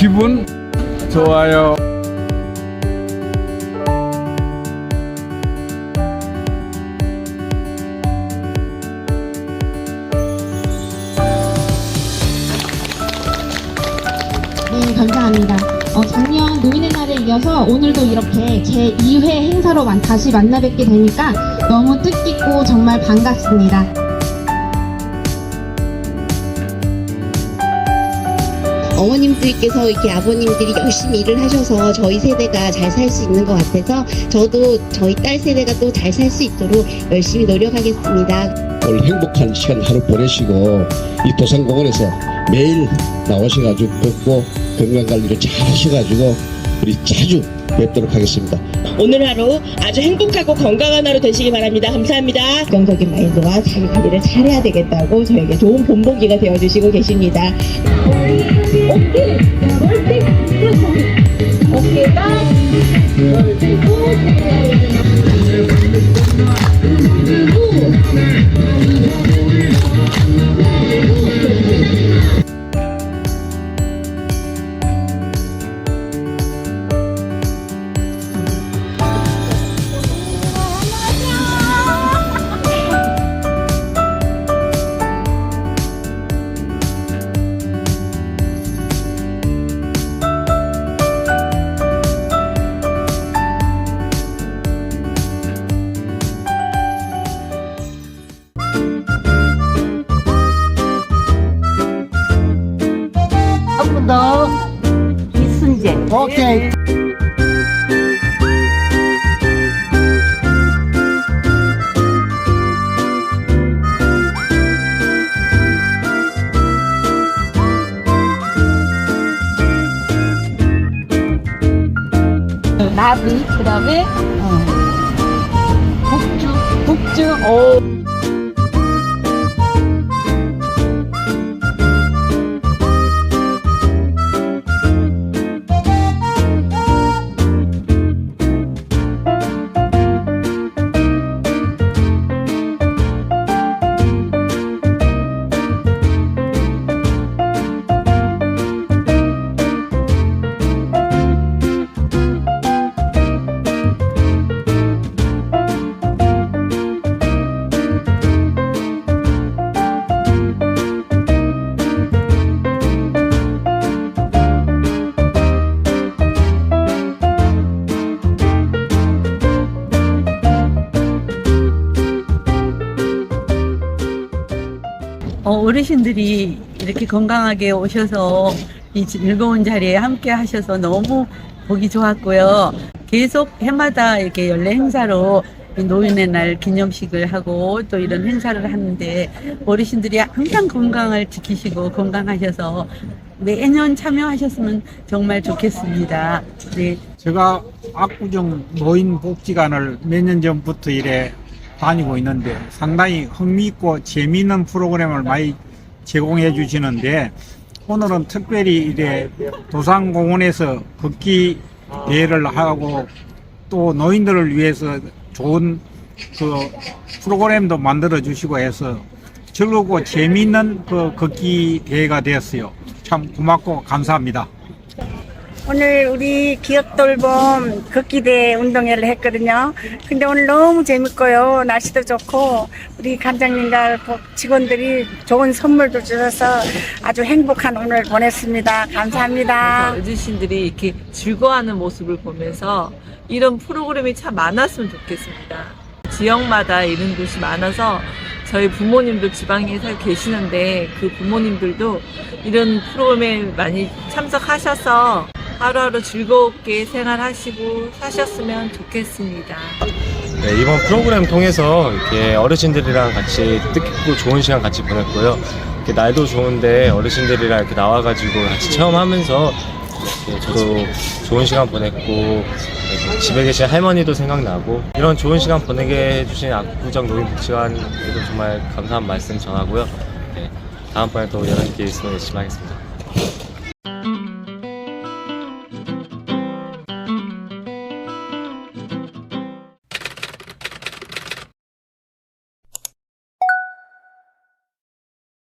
기분 좋아요. 네, 감사합니다. 어, 작년 노인의 날에 이어서 오늘도 이렇게 제 2회 행사로 만- 다시 만나 뵙게 되니까 너무 뜻깊고 정말 반갑습니다. 어머님들께서 이렇게 아버님들이 열심히 일을 하셔서 저희 세대가 잘 살 수 있는 것 같아서 저도 저희 딸 세대가 또 잘 살 수 있도록 열심히 노력하겠습니다. 오늘 행복한 시간 하루 보내시고 이 도산공원에서 매일 나오셔가지고 걷고 건강관리를 잘 하셔가지고 우리 자주 뵙도록 하겠습니다. 오늘 하루 아주 행복하고 건강한 하루 되시기 바랍니다. 감사합니다. 긍정적인 마인드와 자기 관리를 잘해야 되겠다고 저에게 좋은 본보기가 되어주시고 계십니다. 한 번 더. 이순재. 오케이. 나비, 그 다음에, 어. 국주, 국주, 오. 어, 어르신들이 이렇게 건강하게 오셔서 이 즐거운 자리에 함께 하셔서 너무 보기 좋았고요. 계속 해마다 이렇게 연례 행사로 이 노인의 날 기념식을 하고 또 이런 행사를 하는데 어르신들이 항상 건강을 지키시고 건강하셔서 매년 참여하셨으면 정말 좋겠습니다. 네. 제가 압구정 노인 복지관을 몇 년 전부터 이래 다니고 있는데 상당히 흥미있고 재미있는 프로그램을 많이 제공해 주시는데 오늘은 특별히 이래 도산공원에서 걷기 대회를 하고 또 노인들을 위해서 좋은 그 프로그램도 만들어 주시고 해서 즐겁고 재미있는 그 걷기 대회가 되었어요. 참 고맙고 감사합니다. 오늘 우리 기업 돌봄 걷기대 운동회를 했거든요. 근데 오늘 너무 재밌고요. 날씨도 좋고 우리 관장님과 직원들이 좋은 선물도 주셔서 아주 행복한 오늘 보냈습니다. 감사합니다. 어르신들이 이렇게 즐거워하는 모습을 보면서 이런 프로그램이 참 많았으면 좋겠습니다. 지역마다 이런 곳이 많아서 저희 부모님도 지방에 살 계시는데 그 부모님들도 이런 프로그램에 많이 참석하셔서 하루하루 즐겁게 생활하시고 사셨으면 좋겠습니다. 네, 이번 프로그램 통해서 이렇게 어르신들이랑 같이 뜻깊고 좋은 시간 같이 보냈고요. 이렇게 날도 좋은데 어르신들이랑 이렇게 나와가지고 같이 체험하면서 저도 좋은 시간 보냈고 집에 계신 할머니도 생각나고 이런 좋은 시간 보내게 해주신 압구정 노인복지관에도 정말 감사한 말씀 전하고요. 네, 다음번에 또 이런 기회 있으면 열심히 하겠습니다.